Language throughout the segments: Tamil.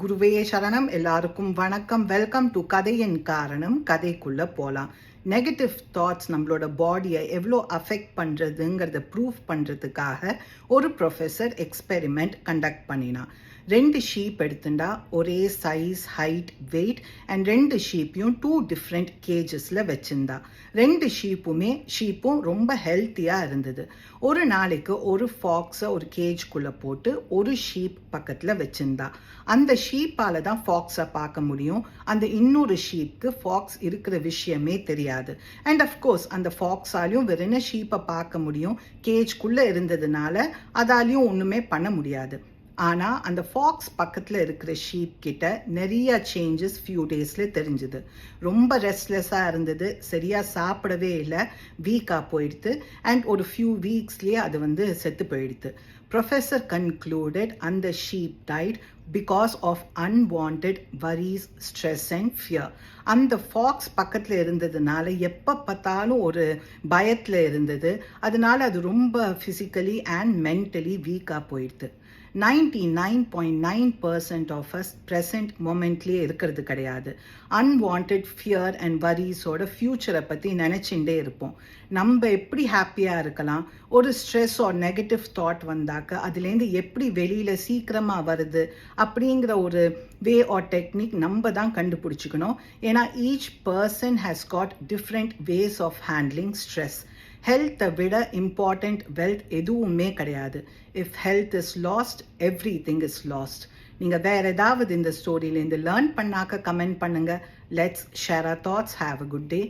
குருவே சரணம். எல்லாருக்கும் வணக்கம். வெல்கம் டு கதையின் காரணம். கதைக்குள்ள போகலாம் நெகட்டிவ் தாட்ஸ் நம்மளோட பாடியை எவ்வளோ அஃபெக்ட் பண்ணுறதுங்கிறத ப்ரூவ் பண்ணுறதுக்காக ஒரு ப்ரொஃபஸர் எக்ஸ்பெரிமெண்ட் கண்டக்ட் பண்ணினான். ரெண்டு ஷீப் எடுத்துட்டா ஒரே சைஸ் ஹைட் வெயிட் அண்ட் ரெண்டு ஷீப்பையும் டூ டிஃப்ரெண்ட் கேஜஸில் வச்சுருந்தா. ரெண்டு ஷீப்புமே ஷீப்பும் ரொம்ப ஹெல்த்தியாக இருந்தது. ஒரு நாளைக்கு ஒரு ஃபாக்ஸை ஒரு கேஜ்குள்ளே போட்டு ஒரு ஷீப் பக்கத்தில் வச்சுருந்தா. அந்த ஷீப்பால் தான் ஃபாக்ஸை பார்க்க முடியும். அந்த இன்னொரு ஷீப்க்கு ஃபாக்ஸ் இருக்கிற விஷயமே தெரியாது. அண்ட் அஃப்கோர்ஸ் அந்த ஃபாக்ஸாலையும் வெறும் ஷீப்பை பார்க்க முடியும்? கேஜ்குள்ளே இருந்ததுனால அதாலையும் ஒன்றுமே பண்ண முடியாது. ஆனால் அந்த ஃபாக்ஸ் பக்கத்தில் இருக்கிற ஷீப் கிட்ட நிறைய சேஞ்சஸ் ஃபியூ டேஸில் தெரிஞ்சுது. ரொம்ப ரெஸ்ட்லெஸ்ஸாக இருந்தது. சரியாக சாப்பிடவே இல்லை. வீக்காக போயிடுது அண்ட் ஒரு ஃபியூ வீக்ஸ்லேயே அது வந்து செத்து போயிடுது ப்ரொஃபஸர் கன்க்ளூடட் அந்த sheep died because of unwanted worries stress and fear அந்த ஃபாக்ஸ் பக்கத்தில் இருந்ததுனால எப்போ பார்த்தாலும் ஒரு பயத்தில் இருந்தது. அதனால அது ரொம்ப ஃபிசிக்கலி அண்ட் மென்டலி வீக்காக போயிடுது ninety nine point nine percent of us present மொமெண்ட்லேயே இருக்கிறது கிடையாது. அன்வான்ட் ஃபியர் அண்ட் வரிஸோட ஃப்யூச்சரை பற்றி நினச்சிண்டே இருப்போம். நம்ம எப்படி ஹாப்பியாக இருக்கலாம்? ஒரு ஸ்ட்ரெஸ் ஆர் நெகட்டிவ் தாட் வந்தாக்க அதுலேருந்து எப்படி வெளியில் சீக்கிரமாக வருது? அப்படிங்கிற ஒரு வே ஆர் டெக்னிக் நம்ம தான் கண்டுபிடிச்சிக்கணும். ஏன்னா each person has got different ways of handling stress ஹெல்த்தை விட இம்பார்ட்டண்ட் வெல்த் எதுவுமே கிடையாது. If health is lost everything is lost நீங்கள் வேற ஏதாவது இந்த ஸ்டோரியிலேருந்து லேர்ன் பண்ணாக்க கமெண்ட் பண்ணுங்க. Let's share a thoughts have a good day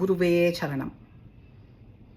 குருவே சரணம்.